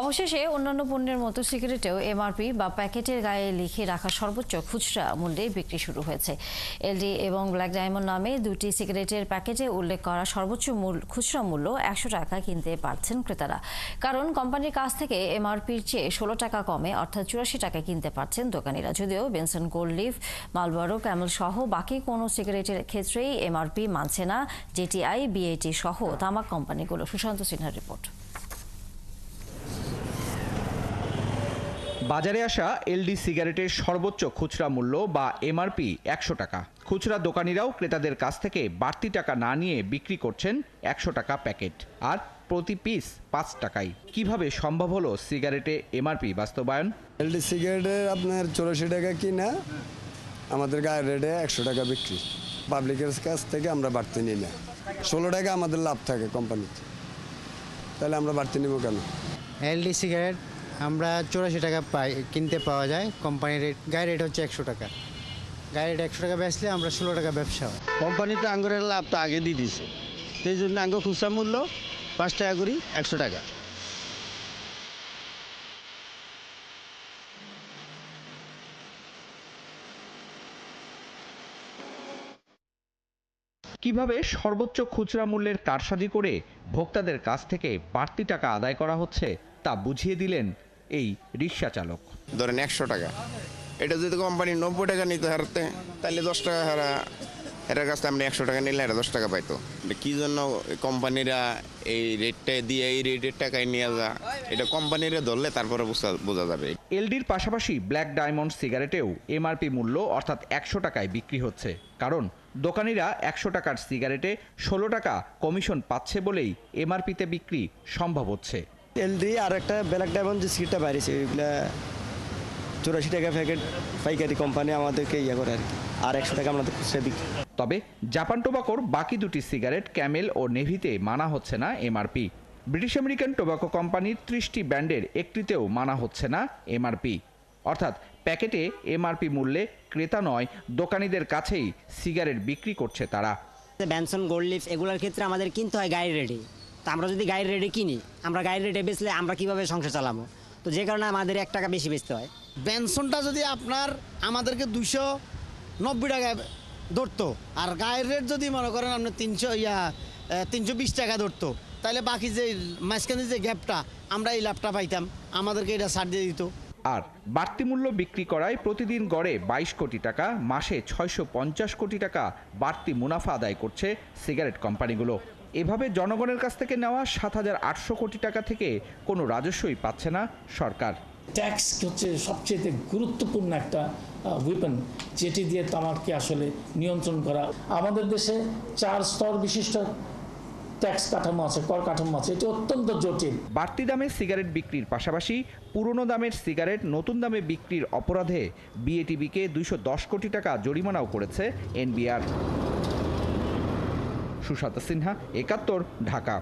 অবশেষে অন্যান্য পণ্যের মতো সিগারেটেও এমআরপি বা প্যাকেটের গায়ে লিখে রাখা সর্বোচ্চ খুচরা মূল্যে বিক্রি শুরু হয়েছে। এলডি এবং ব্ল্যাক ডায়মন্ড নামে দুটি সিগারেটের প্যাকেটে উল্লেখ করা সর্বোচ্চ মূল খুচরা মূল্য একশো টাকা কিনতে পারছেন ক্রেতারা। কারণ কোম্পানির কাছ থেকে এমআরপির চেয়ে ষোলো টাকা কমে অর্থাৎ চুরাশি টাকায় কিনতে পারছেন দোকানিরা। যদিও Benson gold leaf Marlboro Camel সহ বাকি কোনো সিগারেটের ক্ষেত্রেই এমআরপি মানছে না। জেটিআই বিএটি সহ তামাক কোম্পানিগুলো। সুশান্ত সিনহার রিপোর্ট। বাজারে আসা এলডি সিগারেটের সর্বোচ্চ খুচরা মূল্য বা এমআরপি একশো টাকা। খুচরা দোকানিরাও ক্রেতাদের কাছ থেকে বাড়তি টাকা না নিয়ে বিক্রি করছেন একশো টাকা প্যাকেট। আর প্রতি পিস পাঁচ টাকায়। কীভাবে সম্ভব হলো সিগারেটে এমআরপি বাস্তবায়ন? এলডি সিগারেটের আপনার চৌরাশি টাকা কিনা আমাদের গায়ের রেটে একশো টাকা বিক্রি। পাবলিকের কাছ থেকে আমরা বাড়তি নিই না। ষোলো টাকা আমাদের লাভ থাকে কোম্পানিতে। তাহলে আমরা বাড়তি নিব কেন? এলডি সিগারেট আমরা চৌরাশি টাকা পাই কিনতে পাওয়া যায়। কোম্পানির রেট গায়ে রেট হচ্ছে একশো টাকা। গায়ে রেট একশো টাকা বেচলে আমরা ষোলো টাকা ব্যবসা হয়। কোম্পানি তো আঙ্গুরের লাভ তো আগে দিয়ে দিছে সেই জন্য আঙ্গুর খুচরা মূল্য পাঁচ টাকা করি একশো টাকা। কীভাবে সর্বোচ্চ খুচরা মূল্যের কারসাজি করে ভোক্তাদের কাছ থেকে বাড়তি টাকা আদায় করা হচ্ছে তা বুঝিয়ে দিলেন এই রিক্সা চালক। ধরেন একশো টাকা। এটা যদি কোম্পানি নব্বই টাকা নিতে হারতে তাহলে দশ টাকা হারা এটার কাছে আমরা একশো টাকা নিলে এটা দশ টাকা পাইতো। কি জন্য কোম্পানিরা এই রেটটা দিয়ে এই রেটের টাকায় নিয়ে যা এটা কোম্পানিরা ধরলে তারপরে বোঝা বোঝা যাবে। এলডির পাশাপাশি ব্ল্যাক ডায়মন্ড সিগারেটেও এমআরপি মূল্য অর্থাৎ একশো টাকায় বিক্রি হচ্ছে। কারণ দোকানিরা একশো টাকার সিগারেটে ষোলো টাকা কমিশন পাচ্ছে বলেই এমআরপিতে বিক্রি সম্ভব হচ্ছে। এলডি আর একটা ব্ল্যাক ডায়মন্ড যে সিটটা বাইরেছে ওইগুলা চৌরাশি টাকা প্যাকেট পাইকারি কোম্পানি আমাদেরকে ইয়ে করে আর কি আর একশো টাকা আমাদের খুচরা বিক্রি। তবে জাপান টোবাকোর বাকি দুটি সিগারেট ক্যামেল ও নেভিতে মানা হচ্ছে না এমআরপি। ব্রিটিশ আমেরিকান টোবাকো কোম্পানির ত্রিশটি ব্র্যান্ডের একটিতেও মানা হচ্ছে না এমআরপি। অর্থাৎ প্যাকেটে এমআরপি মূল্যে ক্রেতা নয় দোকানিদের কাছেই সিগারেট বিক্রি করছে তারা। ব্যানসন গোল্ড লিফ এগুলোর ক্ষেত্রে আমাদের কিনতে হয় গাড়ির রেটে তো আমরা যদি গাড়ির রেটে কিনি আমরা গাড়ির রেটে বেচলে আমরা কীভাবে সংসার চালাবো? তো যে কারণে আমাদের এক টাকা বেশি বেচতে হয়। বেনসনটা যদি আপনার আমাদেরকে দুশো নব্বই টাকায় ধরতো আর গায়ের রেট যদি মনে করেন আপনি তিনশো ইয়া তিনশো বিশ টাকা ধরতো তাহলে বাকি যে মাঝখানে যে গ্যাপটা আমরা এই লাভটা পাইতাম আমাদেরকে এটা ছাড় দিয়ে দিত। আর বাড়তি মূল্য বিক্রি করায় প্রতিদিন গড়ে বাইশ কোটি টাকা মাসে ছয়শো পঞ্চাশ কোটি টাকা বাড়তি মুনাফা আদায় করছে সিগারেট কোম্পানিগুলো। এভাবে জনগণের কাছ থেকে নেওয়া সাত হাজার আটশো কোটি টাকা থেকে কোনো রাজস্বই পাচ্ছে না সরকার। ট্যাক্স হচ্ছে সবচেয়ে গুরুত্বপূর্ণ একটা উইপন যেটি দিয়ে তামাককে আসলে নিয়ন্ত্রণ করা। আমাদের দেশে চার স্তর বিশিষ্ট ট্যাক্স কাঠামো আছে কর কাঠামো আছে এটি অত্যন্ত জটিল। বাড়তি দামে সিগারেট বিক্রির পাশাপাশি পুরনো দামের সিগারেট নতুন দামে বিক্রির অপরাধে বিএটিবিকে দুইশো দশ কোটি টাকা জরিমানাও করেছে এনবিআর। সুশান্ত সিনহা একাত্তর ঢাকা।